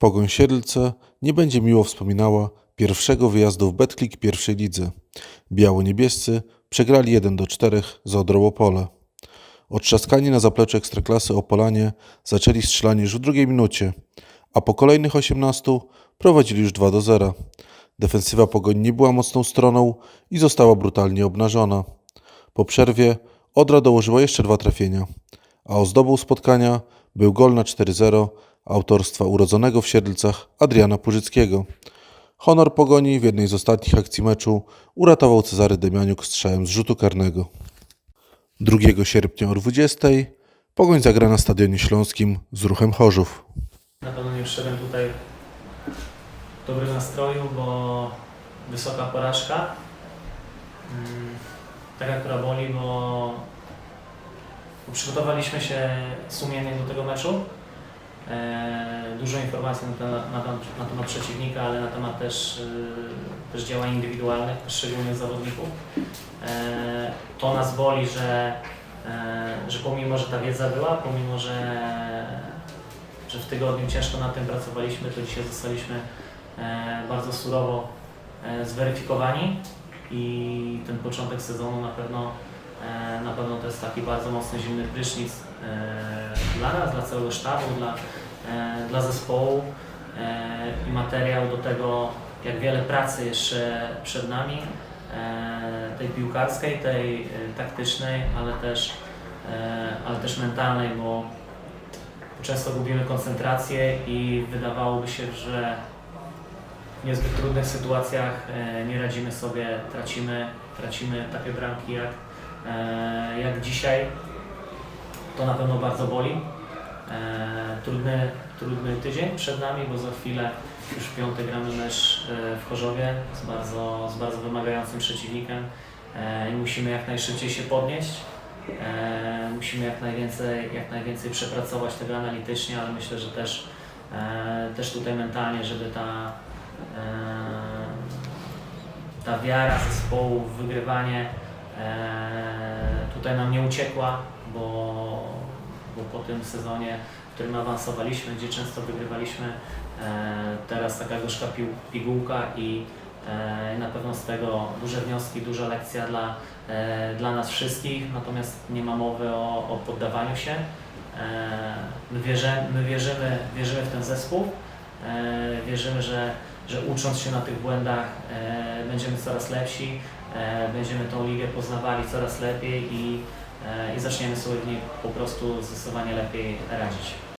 Pogoń Siedlce nie będzie miło wspominała pierwszego wyjazdu w Betclic pierwszej lidze. Biało-niebiescy przegrali 1 do 4 z Odrą. Otrzaskani na zapleczu Ekstraklasy Opolanie zaczęli strzelanie już w drugiej minucie, a po kolejnych 18 prowadzili już 2 do 0. Defensywa Pogoń nie była mocną stroną i została brutalnie obnażona. Po przerwie Odra dołożyła jeszcze dwa trafienia, a ozdobą spotkania był gol na 4-0 autorstwa urodzonego w Siedlcach Adriana Purzyckiego. Honor Pogoni w jednej z ostatnich akcji meczu uratował Cezary Demianiuk strzałem z rzutu karnego. 2 sierpnia o 20 Pogoń zagra na Stadionie Śląskim z ruchem Chorzów. Na pewno nie wszedłem tutaj w dobrym nastroju, bo wysoka porażka. Mm, Taka, która boli, bo bo przygotowaliśmy się sumiennie do tego meczu. E, Dużo informacji na na, na temat przeciwnika, ale na temat też, e, też działań indywidualnych poszczególnych zawodników. E, To nas boli, że, że pomimo, że ta wiedza była, pomimo, że że w tygodniu ciężko nad tym pracowaliśmy, to dzisiaj zostaliśmy bardzo surowo zweryfikowani i ten początek sezonu na pewno, na pewno to jest taki bardzo mocny zimny prysznic e, dla nas, dla całego sztabu, dla, e, dla zespołu e, i materiał do tego, jak wiele pracy jeszcze przed nami, e, tej piłkarskiej, tej e, taktycznej, ale też, e, ale też mentalnej, bo często gubimy koncentrację i wydawałoby się, że w niezbyt trudnych sytuacjach e, nie radzimy sobie, tracimy, tracimy takie bramki jak, e, jak dzisiaj. To na pewno bardzo boli. E, Trudny, trudny tydzień przed nami, bo za chwilę już w piątek gramy mecz e, w Chorzowie z bardzo, z bardzo wymagającym przeciwnikiem e, i musimy jak najszybciej się podnieść. E, musimy jak najwięcej, jak najwięcej przepracować tego analitycznie, ale myślę, że też, e, też tutaj mentalnie, żeby ta, e, ta wiara zespołu w wygrywanie e, tutaj nam nie uciekła, bo, bo po tym sezonie, w którym awansowaliśmy, gdzie często wygrywaliśmy, e, teraz taka gorzka pigułka i e, na pewno z tego duże wnioski, duża lekcja dla, e, dla nas wszystkich, natomiast nie ma mowy o, o poddawaniu się. E, My, my wierzymy, wierzymy w ten zespół, e, wierzymy, że, że ucząc się na tych błędach e, będziemy coraz lepsi, e, będziemy tą ligę poznawali coraz lepiej i, e, i zaczniemy sobie w niej po prostu zdecydowanie lepiej radzić.